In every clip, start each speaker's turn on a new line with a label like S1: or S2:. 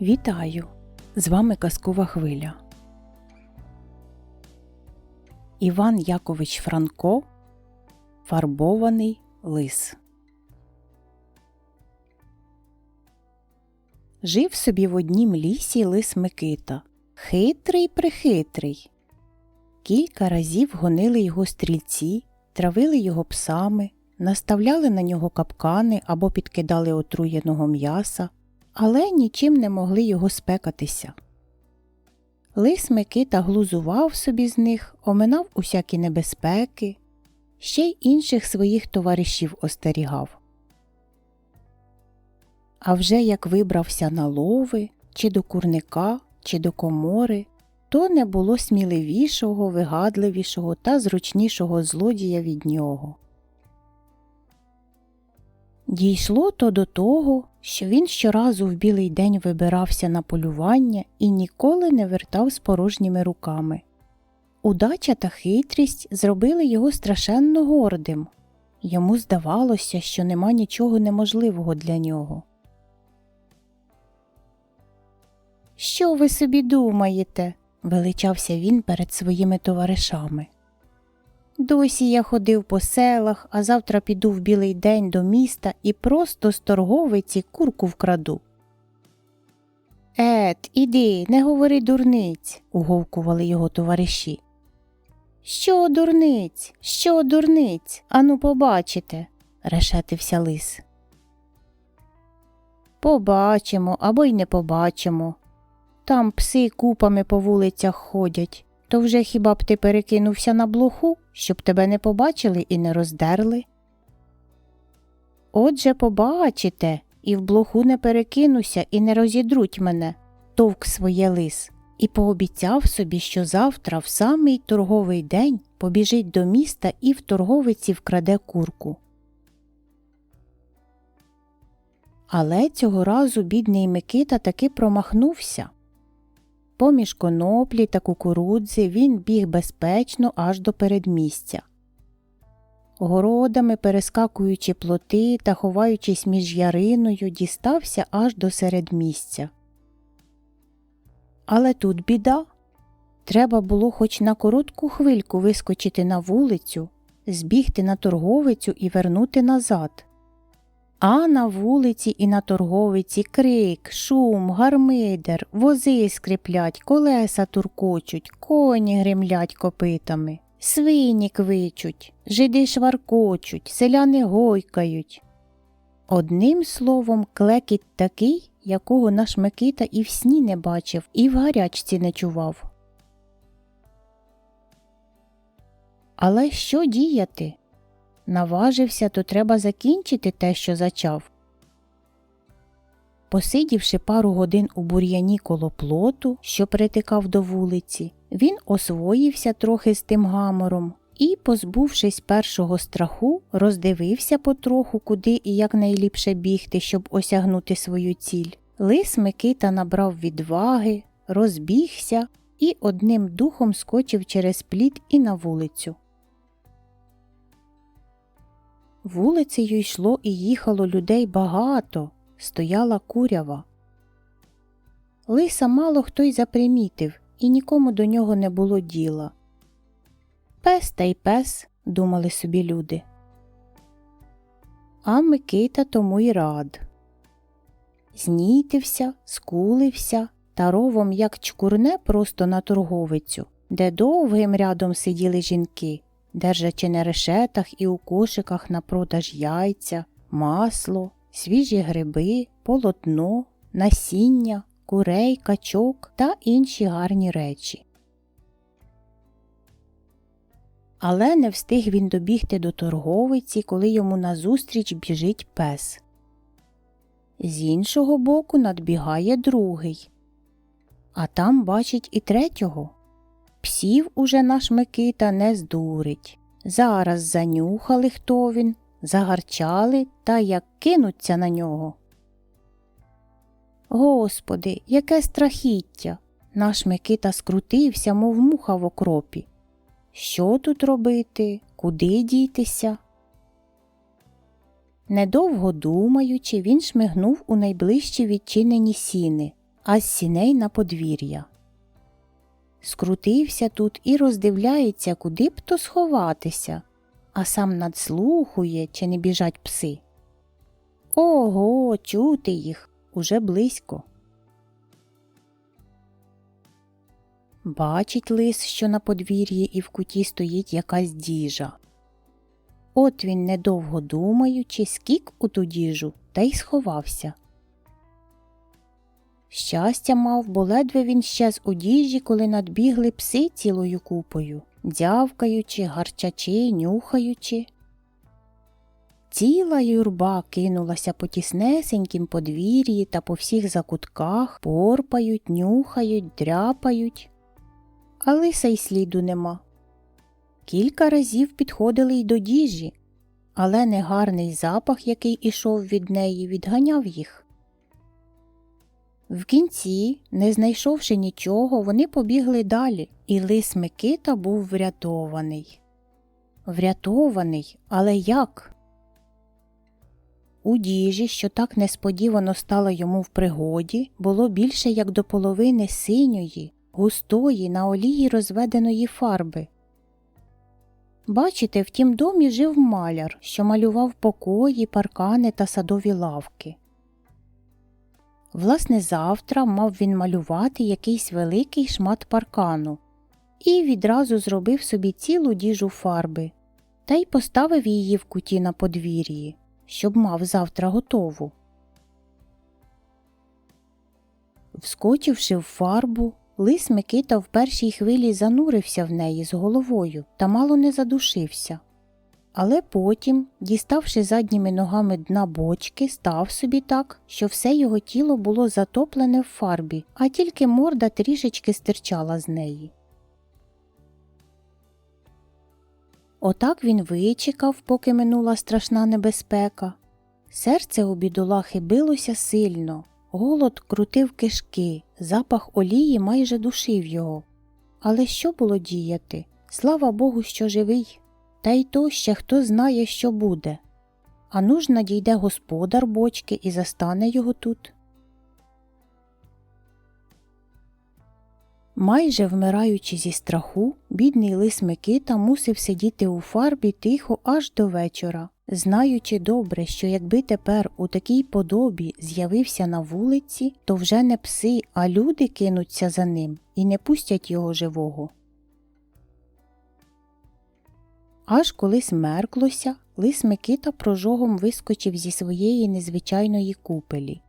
S1: Вітаю! З вами Казкова Хвиля. Іван Якович Франко Фарбований лис. Жив собі в однім лісі лис Микита. Хитрий прихитрий. Кілька разів гонили його стрільці, травили його псами, наставляли на нього капкани або підкидали отруєного м'яса, але нічим не могли його спекатися. Лис Микита глузував собі з них, оминав усякі небезпеки, ще й інших своїх товаришів остерігав. А вже як вибрався на лови, чи до курника, чи до комори, то не було сміливішого, вигадливішого та зручнішого злодія від нього. Дійшло то до того, що він щоразу в білий день вибирався на полювання і ніколи не вертав з порожніми руками. Удача та хитрість зробили його страшенно гордим. Йому здавалося, що нема нічого неможливого для нього. Що ви собі думаєте? величався він перед своїми товаришами. Досі я ходив по селах, а завтра піду в білий день до міста і просто з торговиці курку вкраду. Ет, іди, не говори дурниць, уговкували його товариші. Що дурниць? Що дурниць? Ану, побачите, решетився лис. Побачимо або й не побачимо. Там пси купами по вулицях ходять, то вже хіба б ти перекинувся на блоху, щоб тебе не побачили і не роздерли? Отже, побачите, і в блоху не перекинуся і не розідруть мене, товк своє лис, і пообіцяв собі, що завтра, в самий торговий день, побіжить до міста і в торговиці вкраде курку. Але цього разу бідний Микита таки промахнувся. Поміж коноплі та кукурудзи він біг безпечно аж до передмістя. Городами, перескакуючи плоти та ховаючись між яриною, дістався аж до середмістя. Але тут біда. Треба було хоч на коротку хвильку вискочити на вулицю, збігти на торговицю і вернути назад. А на вулиці і на торговиці крик, шум, гармидер, вози скриплять, колеса туркочуть, коні гремлять копитами, свині квичуть, жиди шваркочуть, селяни гойкають. Одним словом, клекіт такий, якого наш Микита і в сні не бачив, і в гарячці не чував. Але що діяти? Наважився, то треба закінчити те, що зачав. Посидівши пару годин у бур'яні коло плоту, що притикав до вулиці, він освоївся трохи з тим гамором і, позбувшись першого страху, роздивився потроху, куди і як найліпше бігти, щоб осягнути свою ціль. Лис Микита набрав відваги, розбігся і одним духом скочив через пліт і на вулицю. Вулицею йшло і їхало людей багато, стояла курява. Лиса мало хто й запримітив, і нікому до нього не було діла. Пес та й пес, думали собі люди. А Микита тому й рад. Знітився, скулився та ровом як чкурне просто на торговицю, де довгим рядом сиділи жінки держачи на решетах і у кошиках на продаж яйця, масло, свіжі гриби, полотно, насіння, курей, качок та інші гарні речі. Але не встиг він добігти до торговиці, коли йому назустріч біжить пес. З іншого боку надбігає другий, а там бачить і третього. Псів уже наш Микита не здурить. Зараз занюхали, хто він, загарчали та як кинуться на нього. Господи, яке страхіття! Наш Микита скрутився, мов муха в окропі. Що тут робити? Куди дітися? Недовго думаючи, він шмигнув у найближчі відчинені сіни, а з сіней на подвір'я. Скрутився тут і роздивляється, куди б то сховатися, а сам надслухує, чи не біжать пси. Ого, чути їх уже близько. Бачить лис, що на подвір'ї і в куті стоїть якась діжа. От він, недовго думаючи, скік у ту діжу та й сховався. Щастя мав, бо ледве він щез у діжі, коли надбігли пси цілою купою, дзявкаючи, гарчачи, нюхаючи. Ціла юрба кинулася по тіснесенькім подвір'ї та по всіх закутках, порпають, нюхають, дряпають. А лиса й сліду нема. Кілька разів підходили й до діжі, але негарний запах, який ішов від неї, відганяв їх. В кінці, не знайшовши нічого, вони побігли далі, і лис Микита був врятований. Врятований, але як? У діжі, що так несподівано стало йому в пригоді, було більше як до половини синьої, густої на олії розведеної фарби. Бачите, в тім домі жив маляр, що малював покої, паркани та садові лавки. Власне, завтра мав він малювати якийсь великий шмат паркану і відразу зробив собі цілу діжу фарби та й поставив її в куті на подвір'ї, щоб мав завтра готову. Вскочивши в фарбу, лис Микита в першій хвилі занурився в неї з головою та мало не задушився. Але потім, діставши задніми ногами дна бочки, став собі так, що все його тіло було затоплене в фарбі, а тільки морда трішечки стирчала з неї. Отак він вичекав, поки минула страшна небезпека. Серце у бідолахи билося сильно, голод крутив кишки, запах олії майже душив його. Але що було діяти? Слава Богу, що живий. Та й то ще хто знає, що буде. А нуж надійде господар бочки і застане його тут. Майже вмираючи зі страху, бідний лис Микита мусив сидіти у фарбі тихо аж до вечора, знаючи добре, що якби тепер у такій подобі з'явився на вулиці, то вже не пси, а люди кинуться за ним і не пустять його живого. Аж коли смерклося, лис Микита прожогом вискочив зі своєї незвичайної купелі.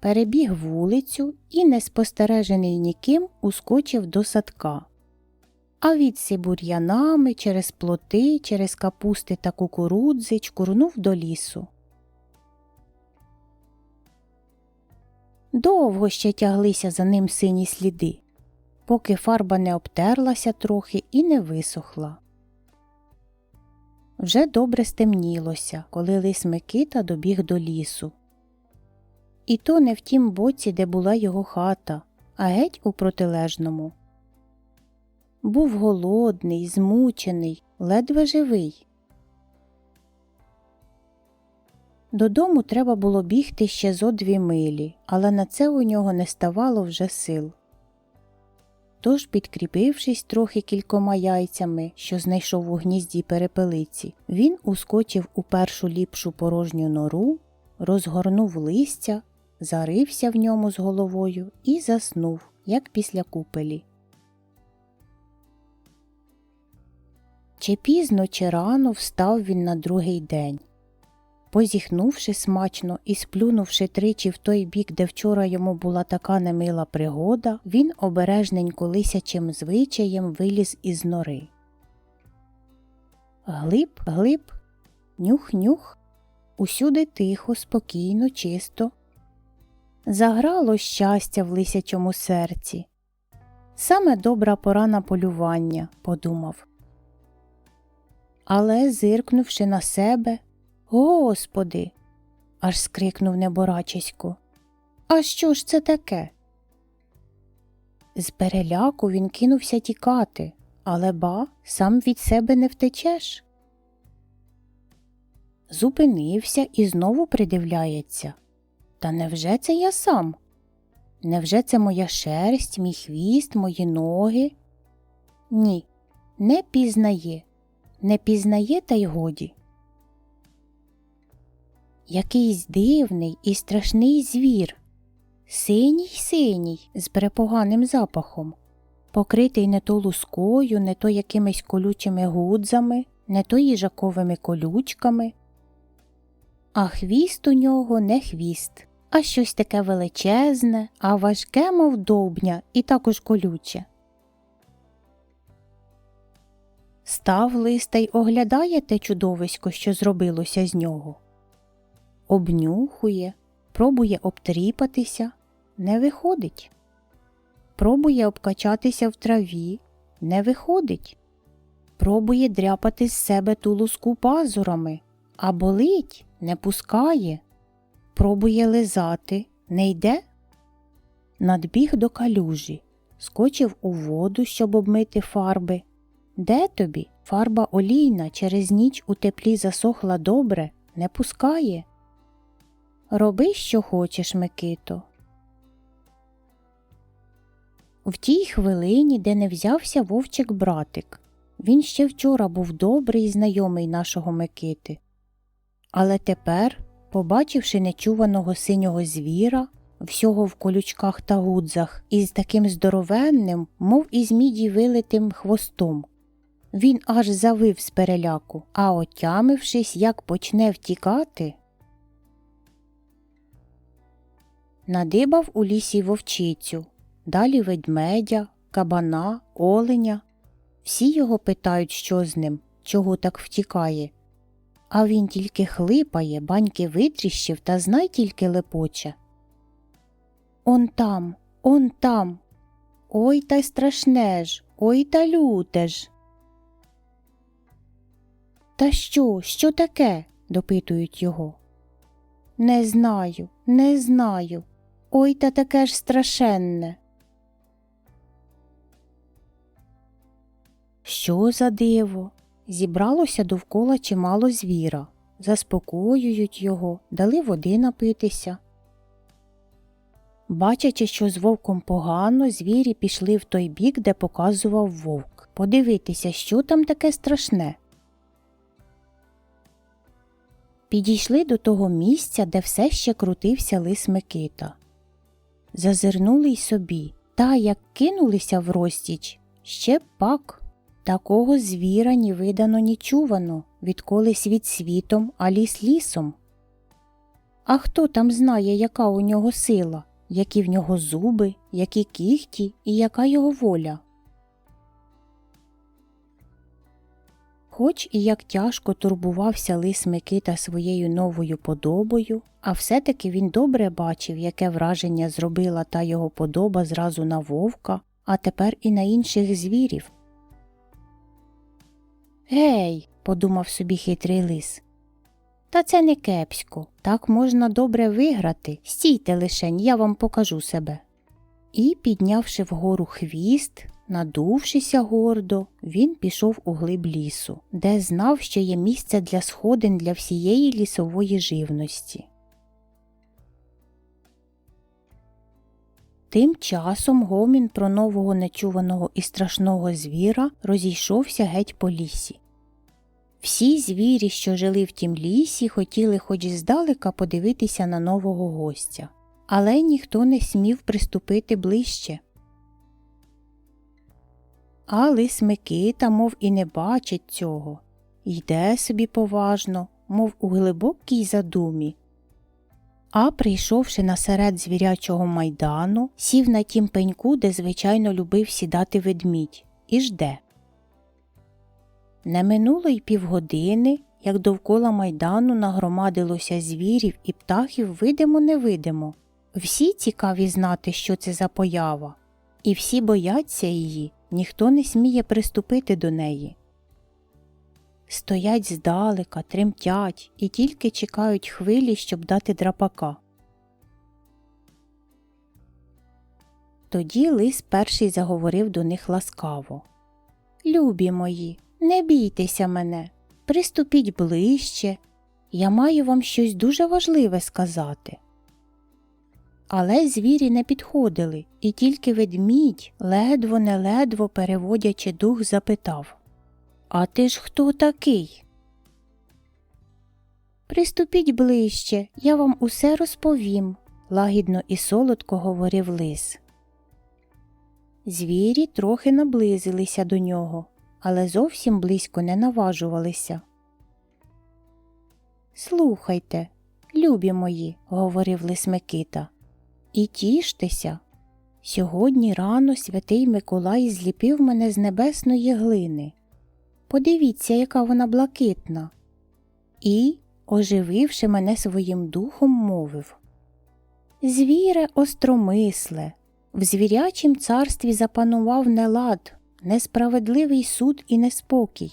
S1: Перебіг вулицю і, неспостережений ніким, ускочив до садка. А відси бур'янами через плоти, через капусти та кукурудзи чкурнув до лісу. Довго ще тяглися за ним сині сліди, поки фарба не обтерлася трохи і не висохла. Вже добре стемнілося, коли лис Микита добіг до лісу. І то не в тім боці, де була його хата, а геть у протилежному. Був голодний, змучений, ледве живий. Додому треба було бігти ще зо дві милі, але на це у нього не ставало вже сил. Тож, підкріпившись трохи кількома яйцями, що знайшов у гнізді перепелиці, він ускочив у першу ліпшу порожню нору, розгорнув листя, зарився в ньому з головою і заснув, як після купелі. Чи пізно, чи рано встав він на другий день. Позіхнувши смачно і сплюнувши тричі в той бік, де вчора йому була така немила пригода, він обережненько лисячим звичаєм виліз із нори. Глиб, глиб, нюх-нюх, усюди тихо, спокійно, чисто. Заграло щастя в лисячому серці. Саме добра пора на полювання, подумав. Але, зиркнувши на себе, Господи. аж скрикнув неборачисько. А що ж це таке? З переляку він кинувся тікати, але ба, сам від себе не втечеш. Зупинився і знову придивляється. Та невже це я сам? Невже це моя шерсть, мій хвіст, мої ноги? Ні, не пізнає, не пізнає та й годі. Якийсь дивний і страшний звір, синій синій, з препоганим запахом, покритий не то лускою, не то якимись колючими гудзами, не то їжаковими колючками. А хвіст у нього не хвіст, а щось таке величезне, а важке, мов довбня, і також колюче. Став листа й оглядає те чудовисько, що зробилося з нього. Обнюхує, пробує обтріпатися, не виходить. Пробує обкачатися в траві, не виходить. Пробує дряпати з себе ту луску пазурами, а болить, не пускає. Пробує лизати, не йде. Надбіг до калюжі, скочив у воду, щоб обмити фарби. Де тобі? Фарба олійна через ніч у теплі засохла добре, не пускає. Роби, що хочеш, Микито. В тій хвилині, де не взявся вовчик братик, він ще вчора був добрий і знайомий нашого Микити. Але тепер, побачивши нечуваного синього звіра, всього в колючках та гудзах, із таким здоровенним, мов із міді вилитим хвостом, він аж завив з переляку, а отямившись, як почне втікати, надибав у лісі вовчицю, далі ведмедя, кабана, оленя. Всі його питають, що з ним, чого так втікає. А він тільки хлипає, баньки витріщив та знай тільки лепоче. Он там, он там. Ой та й страшне ж, ой та люте ж. Та що, що таке? допитують його. Не знаю, не знаю. Ой та таке ж страшенне. Що за диво? Зібралося довкола чимало звіра, заспокоюють його, дали води напитися. Бачачи, що з вовком погано, звірі пішли в той бік, де показував вовк, подивитися, що там таке страшне. Підійшли до того місця, де все ще крутився лис Микита. Зазирнули й собі, та як кинулися в розтіч, ще пак. Такого звіра ні видано, ні чувано, відколи світ світом, а ліс лісом. А хто там знає, яка у нього сила, які в нього зуби, які кіхті і яка його воля? Хоч і як тяжко турбувався лис Микита своєю новою подобою, а все-таки він добре бачив, яке враження зробила та його подоба зразу на вовка, а тепер і на інших звірів. Гей, подумав собі хитрий лис. Та це не кепсько, так можна добре виграти. Стійте лишень, я вам покажу себе. І, піднявши вгору хвіст, надувшися гордо, він пішов у глиб лісу, де знав, що є місце для сходин для всієї лісової живності. Тим часом гомін про нового нечуваного і страшного звіра розійшовся геть по лісі. Всі звірі, що жили в тім лісі, хотіли хоч здалека подивитися на нового гостя, але ніхто не смів приступити ближче. А лис Микита, мов і не бачить цього, йде собі поважно, мов у глибокій задумі. А, прийшовши на серед звірячого майдану, сів на тім пеньку, де звичайно любив сідати ведмідь, і жде. Не минуло й півгодини, як довкола майдану нагромадилося звірів і птахів видимо невидимо. Всі цікаві знати, що це за поява, і всі бояться її, ніхто не сміє приступити до неї. Стоять здалека, тремтять і тільки чекають хвилі, щоб дати драпака. Тоді лис перший заговорив до них ласкаво Любі мої, не бійтеся мене, приступіть ближче, я маю вам щось дуже важливе сказати. Але звірі не підходили, і тільки ведмідь, ледво неледво переводячи дух, запитав А ти ж хто такий? Приступіть ближче, я вам усе розповім, лагідно і солодко говорив лис. Звірі трохи наблизилися до нього, але зовсім близько не наважувалися. Слухайте, любі мої, говорив лис Микита, і тіштеся. Сьогодні рано святий Миколай зліпив мене з небесної глини. Подивіться, яка вона блакитна. І, ожививши мене своїм духом, мовив Звіре остромисле, в звірячім царстві запанував нелад, несправедливий суд і неспокій.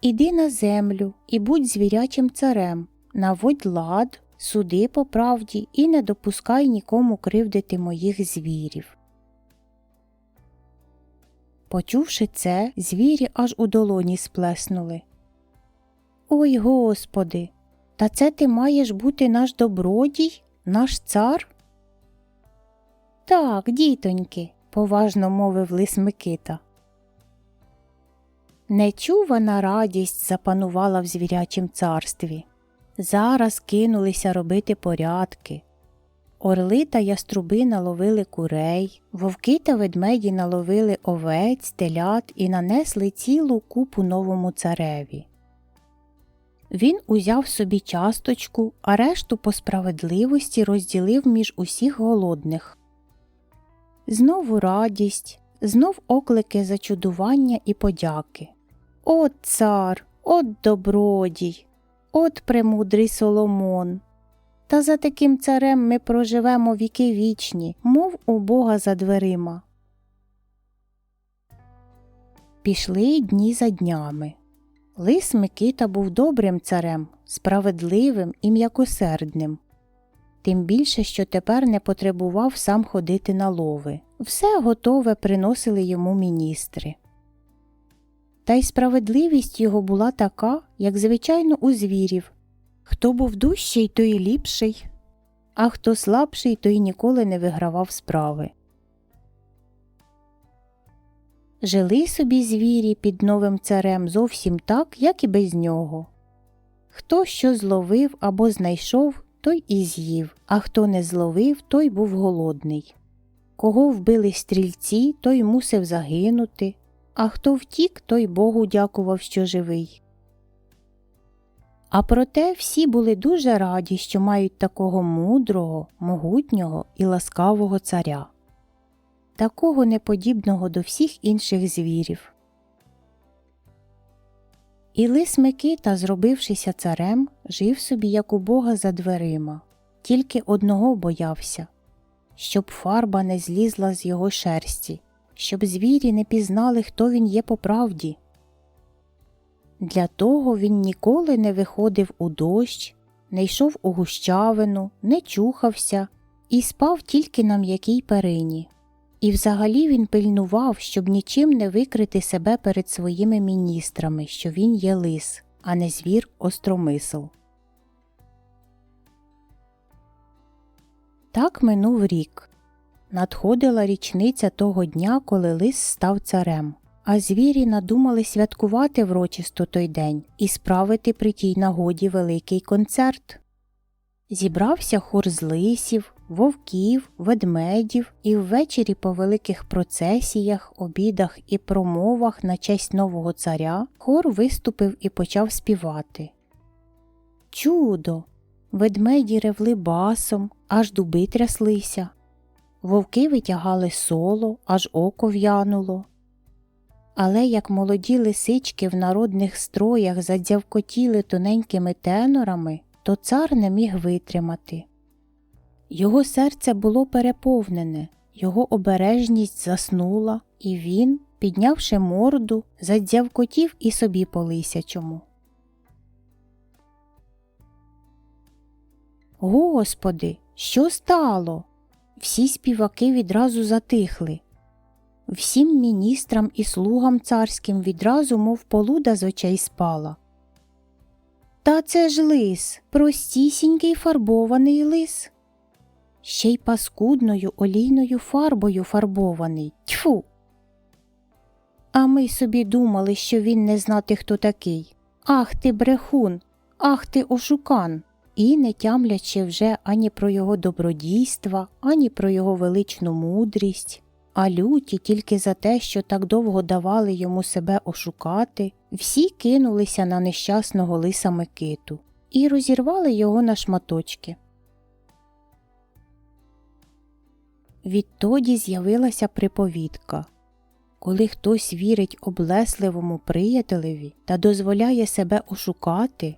S1: Іди на землю і будь звірячим царем, наводь лад, суди по правді і не допускай нікому кривдити моїх звірів. Почувши це, звірі аж у долоні сплеснули. Ой господи, та це ти маєш бути наш добродій, наш цар? Так, дітоньки, поважно мовив лис Микита. Нечувана радість запанувала в звірячім царстві. Зараз кинулися робити порядки. Орли та яструби наловили курей, вовки та ведмеді наловили овець, телят і нанесли цілу купу новому цареві. Він узяв собі часточку, а решту по справедливості розділив між усіх голодних. Знову радість, знов оклики зачудування і подяки. От цар, от добродій, от премудрий Соломон. Та за таким царем ми проживемо віки вічні, мов у Бога за дверима. Пішли дні за днями. Лис Микита був добрим царем, справедливим і м'якосердним. Тим більше, що тепер не потребував сам ходити на лови. Все готове приносили йому міністри. Та й справедливість його була така, як звичайно у звірів хто був дужчий, той ліпший, а хто слабший, той ніколи не вигравав справи. Жили собі звірі під новим царем зовсім так, як і без нього. Хто що зловив або знайшов, той і з'їв, а хто не зловив, той був голодний. Кого вбили стрільці, той мусив загинути, а хто втік, той Богу дякував, що живий. А проте всі були дуже раді, що мають такого мудрого, могутнього і ласкавого царя, такого неподібного до всіх інших звірів. І лис Микита, зробившися царем, жив собі, як у бога за дверима, тільки одного боявся щоб фарба не злізла з його шерсті, щоб звірі не пізнали, хто він є по правді. Для того він ніколи не виходив у дощ, не йшов у гущавину, не чухався і спав тільки на м'якій перині. І взагалі він пильнував, щоб нічим не викрити себе перед своїми міністрами, що він є лис, а не звір остромисл. Так минув рік. Надходила річниця того дня, коли лис став царем, а звірі надумали святкувати врочисто той день і справити при тій нагоді великий концерт. Зібрався хор з лисів, вовків, ведмедів, і ввечері по великих процесіях, обідах і промовах на честь нового царя хор виступив і почав співати. Чудо! Ведмеді ревли басом, аж дуби тряслися. Вовки витягали соло, аж око в'януло. Але як молоді лисички в народних строях задзявкотіли тоненькими тенорами, то цар не міг витримати. Його серце було переповнене, його обережність заснула, і він, піднявши морду, задзявкотів і собі по лисячому. Господи, що стало? Всі співаки відразу затихли. Всім міністрам і слугам царським відразу, мов полуда з очей спала. Та це ж лис, простісінький фарбований лис. ще й паскудною олійною фарбою фарбований. Тьфу. А ми собі думали, що він не знати, хто такий. Ах ти, брехун, ах ти ошукан. І не тямлячи вже ані про його добродійства, ані про його величну мудрість, а люті тільки за те, що так довго давали йому себе ошукати, всі кинулися на нещасного лиса Микиту і розірвали його на шматочки. Відтоді з'явилася приповідка коли хтось вірить облесливому приятелеві та дозволяє себе ошукати,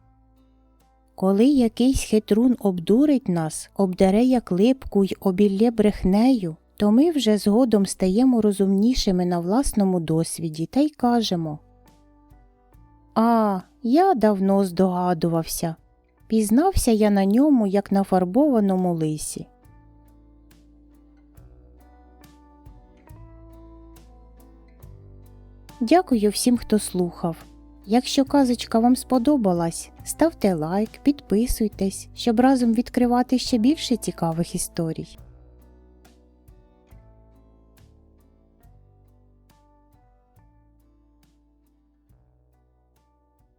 S1: коли якийсь хитрун обдурить нас, обдаре як липку й обілє брехнею, то ми вже згодом стаємо розумнішими на власному досвіді та й кажемо А, я давно здогадувався. Пізнався я на ньому, як на фарбованому лисі. Дякую всім, хто слухав. Якщо казочка вам сподобалась, ставте лайк, підписуйтесь, щоб разом відкривати ще більше цікавих історій.